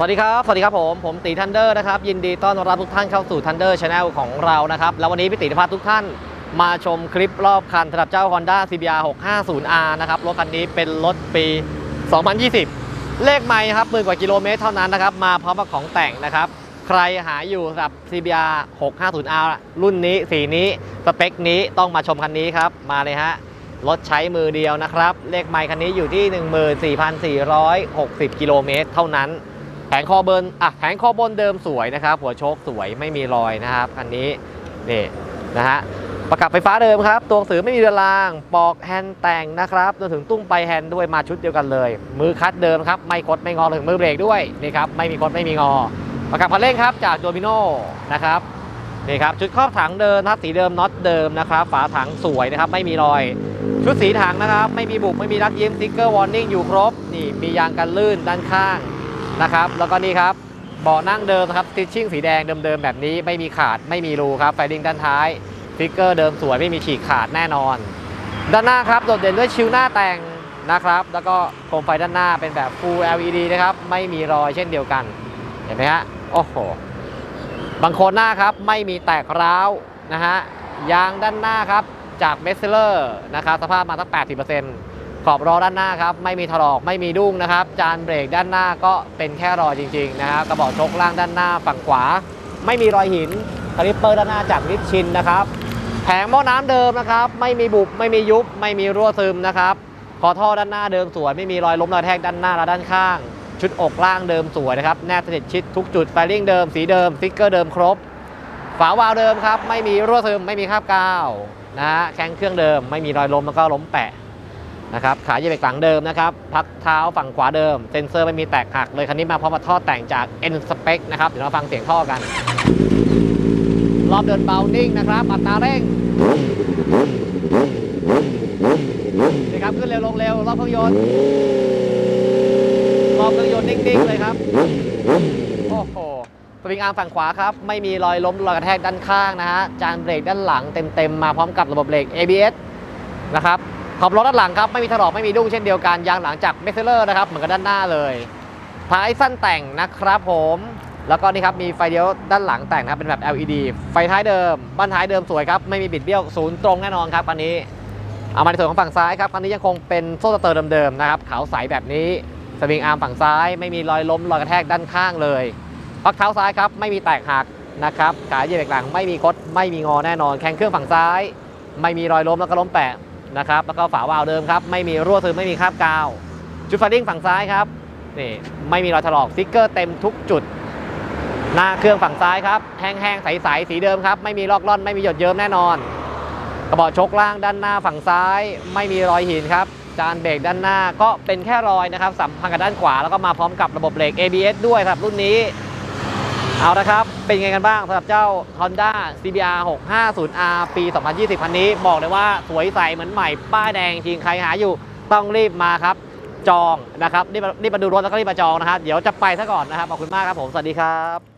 สวัสดีครับ สวัสดีครับผม ผมตีทันเดอร์นะครับ ยินดีต้อนรับทุกท่านเข้าสู่ทันเดอร์ชาแนลของเรานะครับ แล้ววันนี้พี่ติจะพาทุกท่านมาชมคลิปรอบคันสำหรับเจ้า Honda CBR 650R นะครับ รถคันนี้เป็นรถปี 2020 เลขไม่ครับหมื่นกว่ากิโลเมตรเท่านั้นนะครับ มาพร้อมกับของแต่งนะครับ ใครหาอยู่สำหรับ CBR 650R รุ่นนี้ สีนี้ สเปคนี้ต้องมาชมคันนี้ครับ มาเลยฮะ รถใช้มือเดียวนะครับ เลขไมค์คันนี้อยู่ที่ 14,460 กิโลเมตรเท่านั้น แผงคอเบิร์นอะแผงคอบนเดิมสวยนะครับ หัวโชคสวยไม่มีรอยนะครับคันนี้นี่นะฮะประกับไฟฟ้าเดิมครับ ตัวหนังสือไม่มีเรือรางปอกแฮนด์แต่งนะครับรวมถึงตุ้มไปแฮนด์ด้วยมาชุดเดียวกันเลย มือคัดเดิมครับ ไม่คดไม่งอถึงมือเบรกด้วยนี่ครับไม่มีคดไม่มีงอ ประกับคันเร่งครับจากโดมิโนนะครับนี่ครับ ชุดครอบถังเดิมนะครับสีเดิมน็อตเดิมนะครับ ฝาถังสวยนะครับ ไม่มีรอย ชุดสีถังนะครับ ไม่มีบุกไม่มีรักยิ้มสติ๊กเกอร์วอร์นิ่งอยู่ครบนี่มียางกันลื่นด้านข้าง นะครับ แล้วก็นี่ครับเบาะนั่งเดิมครับสติชชิ่งสีแดงเดิมๆแบบนี้ไม่มีขาดไม่มีรูครับไฟดิ้งด้านท้ายสติ๊กเกอร์เดิมสวยไม่มีฉีกขาดแน่นอน ด้านหน้าครับโดดเด่นด้วยชิวหน้าแต่งนะครับ แล้วก็โคมไฟด้านหน้าเป็นแบบ Full LED นะครับ ไม่มีรอยเช่นเดียวกัน เห็นไหมฮะ โอ้โห บางคนหน้าครับ ไม่มีแตกร้าวนะฮะ ยางด้านหน้าครับ จากเมสเซอร์นะครับ สภาพมาตั้ง 80% ขอบล้อด้านหน้าครับไม่มีถลอกไม่มีดุ้งนะครับ จานเบรกด้านหน้าก็เป็นแค่รอยจริงๆนะครับกระบอกชกล่างด้านหน้าฝั่งขวา ไม่มีรอยหินคลิปเปอร์ด้านหน้าจากริชชินนะครับ แผงหม้อน้ำเดิมนะครับ ไม่มีบุบไม่มียุบ ไม่มีรั่วซึมนะครับคอท่อด้านหน้าเดิมสวยไม่มีรอยล้มรอยแทกด้านหน้าและด้านข้าง ชุดอกล่างเดิมสวยนะครับแนบสนิทชิดทุกจุดไฟลิ่งเดิมสีเดิมสติ๊กเกอร์เดิมครบ ฝาวาล์วเดิมครับไม่มีรั่วซึมไม่มีคราบกาวนะฮะแข้งเครื่องเดิม ไม่มีรอยล้มแล้วก็ล้มแปะ นะครับขาเหยียบเบรกหลังเดิมนะครับพักเท้าฝั่งขวาเดิม เซ็นเซอร์ไม่มีแตกหักเลยคันนี้มาพร้อมกับท่อแต่งจาก N Spec นะครับเดี๋ยวเราฟังเสียงท่อกัน รอบเดินเบานิ่งนะครับอัตราเร่งนี่ครับขึ้นเร็วลงเร็วรอบเครื่องยนต์รอบเครื่องยนต์นิ่งๆเลยครับโอ้โหสวิงอาร์มฝั่งขวาครับไม่มีรอยล้มรอยกระแทกด้านข้างนะฮะจานเบรกด้านหลังเต็มๆมาพร้อมกับระบบเบรก ABS นะครับ ขอบล้อด้านหลังครับไม่มีถลอกไม่มีดุ้งเช่นเดียวกันยางหลังจากเมสเซอร์นะครับเหมือนกับด้านหน้าเลยท้ายสั้นแต่งนะครับผมแล้วก็นี่ครับมีไฟเดียวด้านหลังแต่งนะครับเป็นแบบ LED ไฟท้ายเดิมบ้านท้ายเดิมสวยครับไม่มีบิดเบี้ยวศูนย์ตรงแน่นอนครับคันนี้เอามาในส่วนของฝั่งซ้ายครับคันนี้ยังคงเป็นโซ่สเตอร์เดิมๆนะครับขาวใสแบบนี้สวิงอาร์มฝั่งซ้าย ไม่มีรอยล้มรอยกระแทกด้านข้างเลยพักเท้าซ้ายครับไม่มีแตกหักนะครับขาเหยียบหลังไม่มีคดไม่มีงอแน่นอน แข้งเครื่องฝั่งซ้าย ไม่มีรอยล้มแล้วก็ล้มแปะ นะครับ แล้วก็ฝาวาล์วเดิมครับ ไม่มีรั่วซึมไม่มีคราบกาวจุดไฟดิ้งฝั่งซ้ายครับ นี่ไม่มีรอยถลอกสติ๊กเกอร์เต็มทุกจุด หน้าเครื่องฝั่งซ้ายครับ แห้งๆ ใสๆ สีเดิมครับ ไม่มีลอกล่อน ไม่มีหยดเยิ้มแน่นอน กระบอกชกล่างด้านหน้าฝั่งซ้าย ไม่มีรอยหินครับ จานเบรกด้านหน้าก็เป็นแค่รอยนะครับ สัมพันธ์กับด้านขวา แล้วก็มาพร้อมกับระบบเบรก ABS ด้วยสำหรับรุ่นนี้ เอาละครับ เป็นไงกันบ้างสำหรับเจ้า Honda CBR 650R ปี 2020 คันนี้ บอกเลยว่าสวยใสเหมือนใหม่ ป้ายแดงจริง ใครหาอยู่ต้องรีบมาครับ จองนะครับ รีบรีบมาดูรถแล้วก็รีบมาจองนะครับ เดี๋ยวจะไปซะก่อนนะครับ ขอบคุณมากครับผม สวัสดีครับ